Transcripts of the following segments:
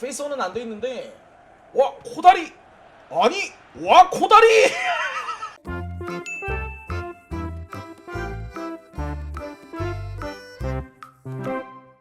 페이스온은 안 돼 있는데 와 코다리! 아니 와 코다리!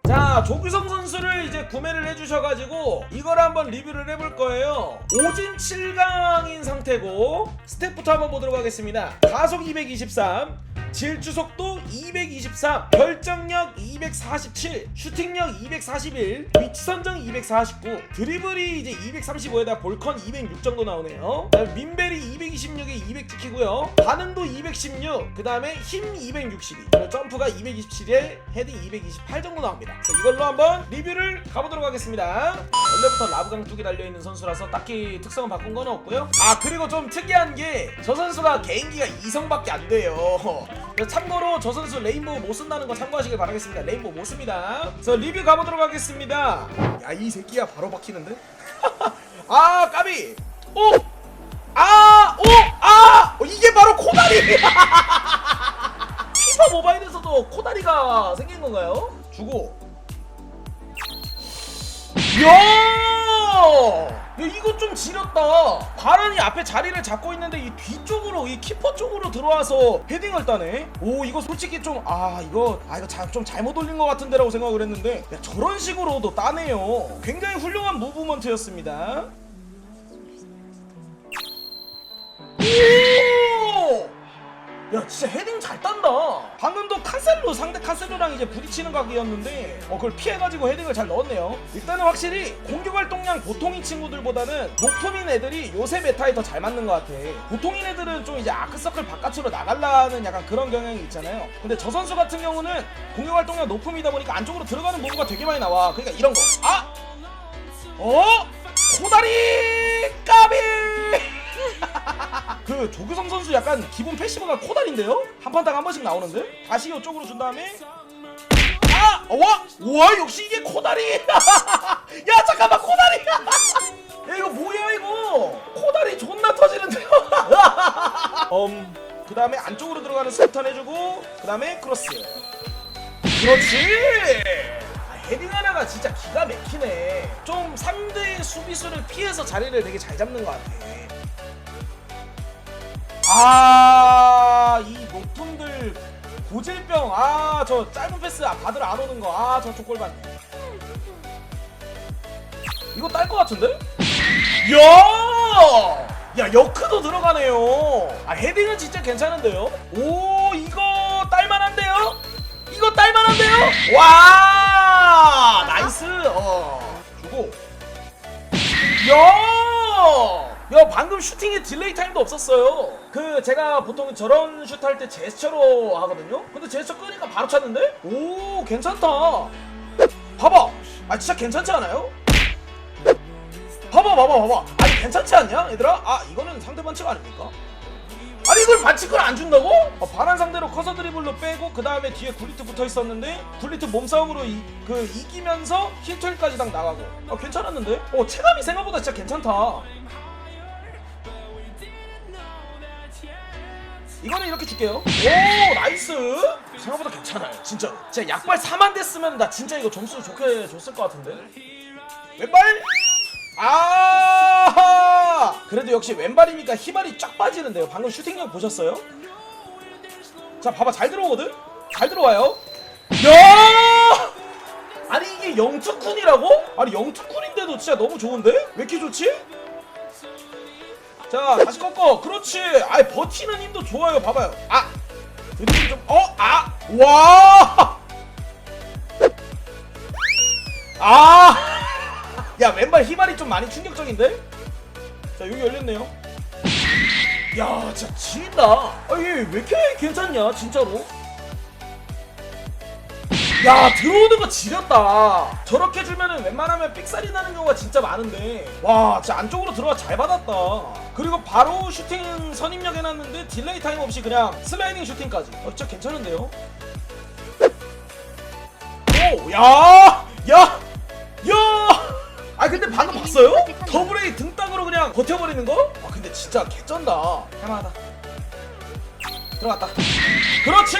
자 조규성 선수를 이제 구매를 해주셔가지고 이걸 한번 리뷰를 해볼 거예요. 오진 7강인 상태고 스텝부터 한번 보도록 하겠습니다. 가속 223 질주 속도 223, 결정력 247, 슈팅력 241, 위치 선정 249, 드리블이 이제 235에다 볼컨 206 정도 나오네요. 민벨이 226에 200 찍히고요. 반응도 216, 그 다음에 힘 262, 그리고 점프가 227에 헤딩 228 정도 나옵니다. 이걸로 한번 리뷰를 가보도록 하겠습니다. 원래부터 라브강 뚝이 달려있는 선수라서 딱히 특성은 바꾼 건 없고요. 아 그리고 좀 특이한 게 저 선수가 개인기가 2성밖에 안 돼요. 참고로 저 선수 레인보우 못 쓴다는 거 참고하시길 바라겠습니다. 레인보우 못 씁니다. 그래서 리뷰 가보도록 하겠습니다. 야 이 새끼야 바로 박히는데? 아 까비! 오! 아! 오! 아! 어, 이게 바로 코다리! 피파 모바일에서도 코다리가 생긴 건가요? 주고 야! 야 이거 좀 지렸다. 바란이 앞에 자리를 잡고 있는데 이 뒤쪽으로 이 키퍼 쪽으로 들어와서 헤딩을 따네. 오 이거 솔직히 좀 아 이거 아 이거 자, 좀 잘못 올린 것 같은데라고 생각을 했는데 야, 저런 식으로도 따네요. 굉장히 훌륭한 무브먼트였습니다. 오! 야 진짜 헤딩 잘 딴다 방금도 칸셀로 상대 칸셀로랑 이제 부딪히는 각이었는데 어 그걸 피해가지고 헤딩을 잘 넣었네요 일단은 확실히 공격 활동량 보통인 친구들보다는 높음인 애들이 요새 메타에 더 잘 맞는 것 같아 보통인 애들은 좀 이제 아크서클 바깥으로 나가려는 약간 그런 경향이 있잖아요 근데 저 선수 같은 경우는 공격 활동량 높음이다 보니까 안쪽으로 들어가는 무브가 되게 많이 나와 그러니까 이런 거 아! 어? 코다리 그 조규성 선수 약간 기본 패시브가 코다리인데요? 한 판당 한 번씩 나오는데? 다시 이쪽으로 준 다음에 아! 어, 와! 와 역시 이게 코다리! 야 잠깐만 코다리! 야 이거 뭐야 이거! 코다리 존나 터지는데요? 음, 그 다음에 안쪽으로 들어가는 스턴 해주고 그 다음에 크로스 그렇지! 아, 헤딩 하나가 진짜 기가 막히네 좀 상대의 수비수를 피해서 자리를 되게 잘 잡는 것 같아 아, 이 높음들 고질병. 아, 저 짧은 패스 아, 받으러 안 오는 거. 아, 저 족골 받네. 이거 딸 것 같은데? 야! 야, 여크도 들어가네요. 아, 헤딩은 진짜 괜찮은데요? 오, 이거 딸만한데요? 이거 딸만한데요? 와! 나이스. 어. 주고. 야! 야 방금 슈팅에 딜레이 타임도 없었어요 그 제가 보통 저런 슛할때 제스처로 하거든요 근데 제스처 끄니까 바로 찼는데? 오 괜찮다 봐봐 아 진짜 괜찮지 않아요? 봐봐 봐봐 봐봐 아니 괜찮지 않냐 얘들아? 아 이거는 상대 반칙 아닙니까? 아니 이걸 반칙을 안 준다고? 어, 반한 상대로 커서 드리블로 빼고 그 다음에 뒤에 굴리트 붙어 있었는데 굴리트 몸싸움으로 이, 그 이기면서 힐트까지 딱 나가고 어 괜찮았는데? 어 체감이 생각보다 진짜 괜찮다 이거는 이렇게 줄게요. 오 나이스! 생각보다 괜찮아요. 진짜로 진짜 약발 4만 됐으면 나 진짜 이거 점수 좋게 줬을 것 같은데. 왼발? 아! 그래도 역시 왼발이니까 휘발이 쫙 빠지는데요. 방금 슈팅력 보셨어요? 자 봐봐. 잘 들어오거든? 잘 들어와요. 야! 아니 이게 영특쿤이라고? 아니 영특쿤인데도 진짜 너무 좋은데? 왜 이렇게 좋지? 자 다시 꺾어 그렇지 아이 버티는 힘도 좋아요 봐봐요 아 드리블 좀 어? 아! 와! 아! 야 왼발 휘발이 좀 많이 충격적인데? 자 여기 열렸네요 야 진짜 지린다 아 얘 왜 이렇게 괜찮냐 진짜로 야 들어오는 거 지렸다. 저렇게 주면은 웬만하면 삑살이 나는 경우가 진짜 많은데. 와 진짜 안쪽으로 들어가 잘 받았다. 그리고 바로 슈팅 선입력 해놨는데 딜레이 타임 없이 그냥 슬라이딩 슈팅까지. 어 진짜 괜찮은데요? 오야야야! 아 근데 방금 봤어요? 더블A 등 땅으로 그냥 버텨버리는 거? 아 근데 진짜 개쩐다. 할만하다. 들어갔다. 그렇지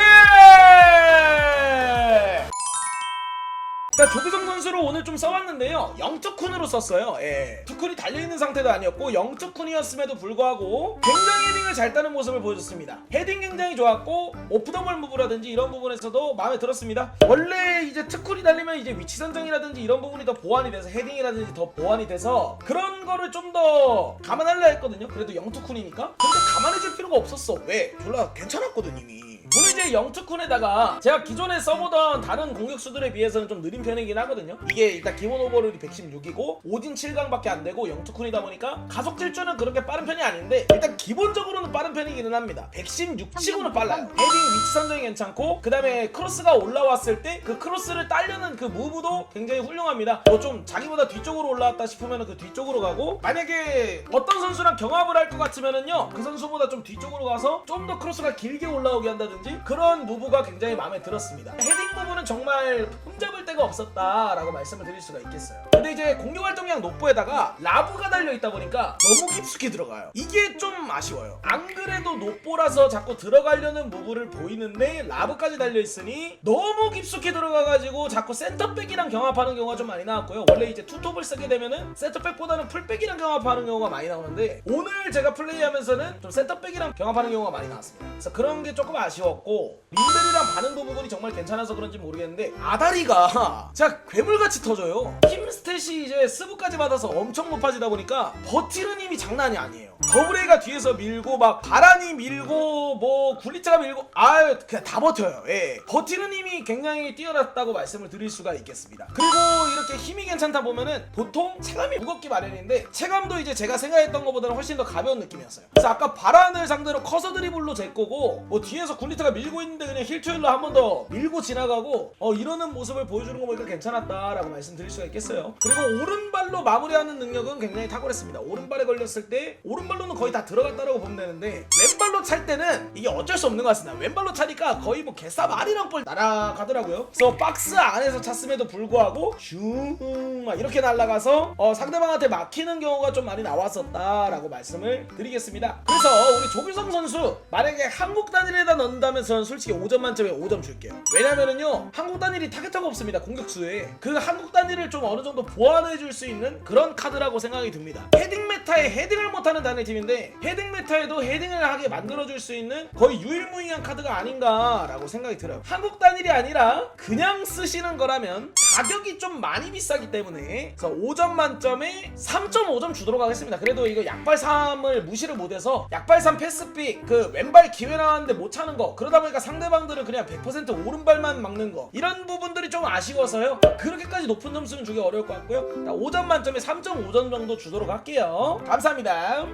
일단 조규성 선수를 오늘 좀 써봤는데요. 영특쿤으로 썼어요. 예. 투쿤이 달려있는 상태도 아니었고 영특쿤이었음에도 불구하고 굉장히 헤딩을 잘 따는 모습을 보여줬습니다. 헤딩 굉장히 좋았고 오프더멀 무브라든지 이런 부분에서도 마음에 들었습니다. 원래 이제 특쿤이 달리면 이제 위치 선정이라든지 이런 부분이 더 보완이 돼서 헤딩이라든지 더 보완이 돼서 그런 거를 좀 더 감안하려 했거든요. 그래도 영특쿤이니까. 근데 감안해줄 필요가 없었어. 왜? 졸라 괜찮았거든 이미. 오늘 이제 영특쿤에다가 제가 기존에 써보던 다른 공격수들에 비해서는 좀 느린 편이긴 하거든요. 이게 일단 기본 오버롤이 116이고 오진 7강밖에 안 되고 영특쿤이다 보니까 가속 질주는 그렇게 빠른 편이 아닌데 일단 기본적으로는 빠른 편이기는 합니다. 116치고는 빨라요. 헤딩 위치 선정이 괜찮고 그 다음에 크로스가 올라왔을 때 그 크로스를 딸려는 그 무브도 굉장히 훌륭합니다. 뭐 좀 자기보다 뒤쪽으로 올라왔다 싶으면 그 뒤쪽으로 가고 만약에 어떤 선수랑 경합을 할 것 같으면은요 그 선수보다 좀 뒤쪽으로 가서 좀 더 크로스가 길게 올라오게 한다든지 그런 무브가 굉장히 마음에 들었습니다. 헤딩 무브는 정말 흠잡을 데가 없었다라고 말씀을 드릴 수가 있겠어요. 근데 이제 공격 활동량 노포에다가 라브가 달려 있다 보니까 너무 깊숙이 들어가요. 이게 좀 아쉬워요. 안 그래도 노포라서 자꾸 들어가려는 무브를 보이는데 라브까지 달려 있으니 너무 깊숙이 들어가가지고 자꾸 센터백이랑 경합하는 경우가 좀 많이 나왔고요. 원래 이제 투톱을 쓰게 되면은 센터백보다는 풀백이랑 경합하는 경우가 많이 나오는데 오늘 제가 플레이하면서는 좀 센터백이랑 경합하는 경우가 많이 나왔습니다. 그래서 그런 게 조금 아쉬웠고 린벨이랑 반응 부분이 정말 괜찮아서 그런지 모르겠는데 아다리가 진짜 괴물같이 터져요. 힘스 탯이 이제 스브까지 받아서 엄청 높아지다 보니까 버티는 힘이 장난이 아니에요. 더블레이가 뒤에서 밀고 막 바란이 밀고 뭐 굴리차가 밀고 아유 그냥 다 버텨요. 예. 버티는 힘이 굉장히 뛰어났다고 말씀을 드릴 수가 있겠습니다. 그리고 이렇게 힘이 괜찮다 보면은 보통 체감이 무겁기 마련인데 체감도 이제 제가 생각했던 것보다는 훨씬 더 가벼운 느낌이었어요. 그래서 아까 바란을 상대로 커서 드리블로 제 거고 뭐 뒤에서 굴리트가 밀고 있는데 그냥 힐투일로 한 번 더 밀고 지나가고 어 이러는 모습을 보여주는 거 보니까 괜찮았다라고 말씀드릴 수가 있겠어요. 그리고 오른발로 마무리하는 능력은 굉장히 탁월했습니다. 오른발에 걸렸을 때 오른발 로는 거의 다 들어갔다라고 보면 되는데 왼발로 찰 때는 이게 어쩔 수 없는 것 같습니다. 왼발로 차니까 거의 뭐 개싸 말이랑 볼 날아가더라고요. 그래서 박스 안에서 찼음에도 불구하고 슝막 이렇게 날아가서 어, 상대방한테 막히는 경우가 좀 많이 나왔었다라고 말씀을 드리겠습니다. 그래서 우리 조규성 선수 만약에 한국 단일에다 넣는다면 저는 솔직히 5점 만점에 5점 줄게요. 왜냐면은요 한국 단일이 타겟터가 없습니다. 공격수에 그 한국 단일을 좀 어느 정도 보완해 줄 수 있는 그런 카드라고 생각이 듭니다. 헤딩 메타에 헤딩을 못하는 단일 팀인데 헤딩 메타에도 헤딩을 하게 만들어 줄 수 있는 거의 유일무이한 카드가 아닌가라고 생각이 들어요. 한국 단일이 아니라 그냥 쓰시는 거라면 가격이 좀 많이 비싸기 때문에 그래서 5점 만점에 3.5점 주도록 하겠습니다. 그래도 이거 약발 3을 무시를 못해서 약발 3 패스픽 그 왼발 기회 나왔는데 못 차는 거 그러다 보니까 상대방들은 그냥 100% 오른발만 막는 거 이런 부분들이 좀 아쉬워서요. 그렇게까지 높은 점수는 주기 어려울 것 같고요. 5점 만점에 3.5점 정도 주도록 할게요. 감사합니다.